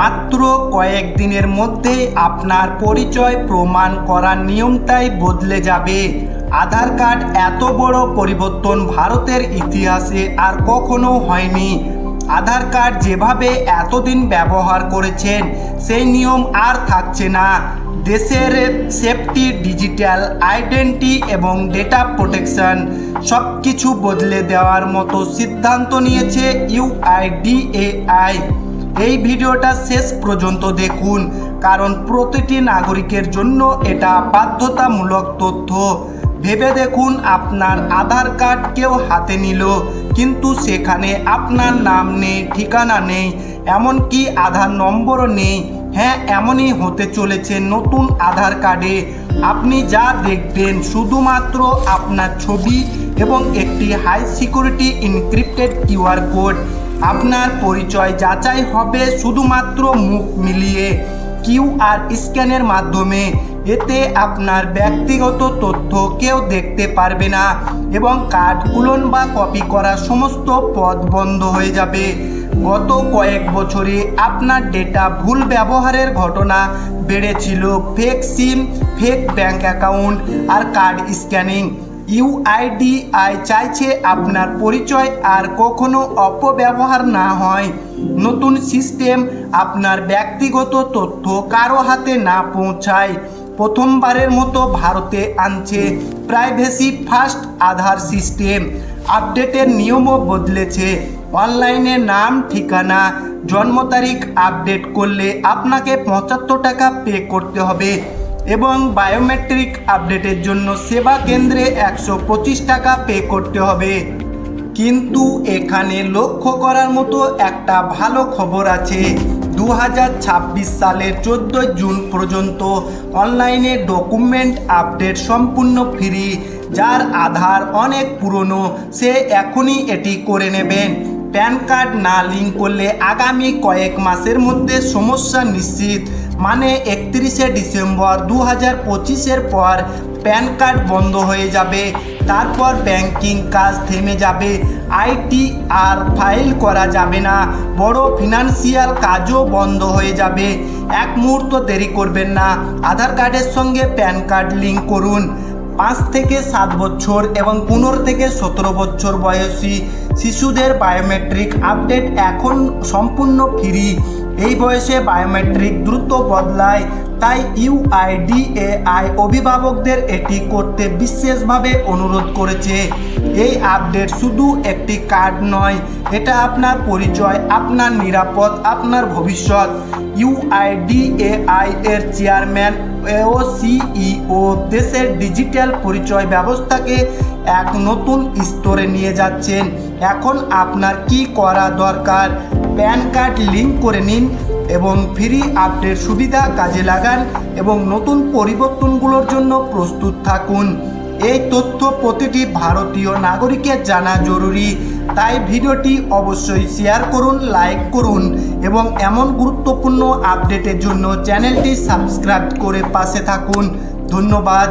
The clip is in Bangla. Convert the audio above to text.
মাত্র কয়েকদিনের মধ্যে আপনার পরিচয় প্রমাণ করার নিয়মটাই বদলে যাবে। আধার কার্ড এত বড় পরিবর্তন ভারতের ইতিহাসে আর কখনো হয়নি। আধার কার্ড যেভাবে এতদিন ব্যবহার করেছেন, সেই নিয়ম আর থাকছে না। দেশের সেফটি, ডিজিটাল আইডেন্টি এবং ডেটা প্রোটেকশন সব কিছু বদলে দেওয়ার মতো সিদ্ধান্ত নিয়েছে ইউআইডিএআই। এই ভিডিওটা শেষ পর্যন্ত দেখুন, কারণ প্রতিটি নাগরিকের জন্য এটা বাধ্যতামূলক তথ্য। ভেবে দেখুন আপনার আধার কার্ড কেউ হাতে নিল, কিন্তু সেখানে আপনার নাম নেই, ঠিকানা নেই, এমনকি আধার নম্বরও নেই। হ্যাঁ এমনই হতে চলেছে নতুন আধার কার্ডে। আপনি যা দেখবেন শুধুমাত্র আপনার ছবি এবং একটি high security encrypted QR code আপনার পরিচয় যাচাই হবে শুধুমাত্র মুখ মিলিয়ে। কিউআর স্ক্যানের মাধ্যমে। এতে আপনার ব্যক্তিগত তথ্য কেউ দেখতে পারবে না এবং কার্ড কুলন বা কপি করার সমস্ত পথ বন্ধ হয়ে যাবে। গত কয়েক বছরে আপনার ডেটা ভুল ব্যবহারের ঘটনা বেড়েছিল। Fake SIM, fake bank account আর কার্ড স্ক্যানিং। ইউআইডিআই চাইছে আপনার পরিচয় আর কখনো অপব্যবহার না হয়। নতুন সিস্টেম আপনার ব্যক্তিগত তথ্য কারও হাতে না পৌঁছায়। প্রথমবারের মতো ভারতে আনছে প্রাইভেসি ফার্স্ট আধার সিস্টেম। আপডেটের নিয়মও বদলেছে। অনলাইনে নাম, ঠিকানা, জন্ম তারিখ আপডেট করলে আপনাকে পঁচাত্তর টাকা পে করতে হবে। এবং বায়োমেট্রিক আপডেটের জন্য সেবা কেন্দ্রে একশো পঁচিশ টাকা পে করতে হবে। কিন্তু এখানে লক্ষ্য করার মতো একটা ভালো খবর আছে। দু হাজার ছাব্বিশ সালের চোদ্দোই জুন পর্যন্ত অনলাইনে ডকুমেন্ট আপডেট সম্পূর্ণ ফ্রি যার আধার অনেক পুরনো, সে এখনই এটি করে নেবেন। প্যান কার্ড না লিঙ্ক করলে আগামী কয়েক মাসের মধ্যে সমস্যা নিশ্চিত। মানে একত্রিশে ডিসেম্বর দু হাজার পঁচিশের পর প্যান কার্ড বন্ধ হয়ে যাবে। তারপর ব্যাংকিং কাজ থেমে যাবে। আইটি আর ফাইল করা যাবে না। বড় ফিনান্সিয়াল কাজও বন্ধ হয়ে যাবে। এক মুহূর্ত দেরি করবেন না। আধার কার্ডের সঙ্গে প্যান কার্ড লিঙ্ক করুন। পাঁচ থেকে সাত বছর এবং পনেরো থেকে সতেরো বছর বয়সী শিশুদের বায়োমেট্রিক আপডেট এখন সম্পূর্ণ ফ্রি। এই বয়সে বায়োমেট্রিক দ্রুত বদলায়, তাই ইউআইডিএআই অভিভাবকদের এটি করতে বিশেষভাবে অনুরোধ করেছে। এই আপডেট শুধু একটি কার্ড নয়, এটা আপনার পরিচয়, আপনার নিরাপদ, আপনার ভবিষ্যৎ। ইউআইডিএআই এর চেয়ারম্যান ও সিইও দেশের ডিজিটাল পরিচয় ব্যবস্থাকে এক নতুন স্তরে নিয়ে যাচ্ছেন। এখন আপনার কি করা দরকার? প্যান কার্ড লিঙ্ক করে নিন এবং ফ্রি আপডেট সুবিধা কাজে লাগান এবং নতুন পরিবর্তনগুলোর জন্য প্রস্তুত থাকুন। এই তথ্য প্রতিটি ভারতীয় নাগরিকের জানা জরুরি। তাই ভিডিওটি অবশ্যই শেয়ার করুন, লাইক করুন এবং এমন গুরুত্বপূর্ণ আপডেটের জন্য চ্যানেলটি সাবস্ক্রাইব করে পাশে থাকুন। ধন্যবাদ।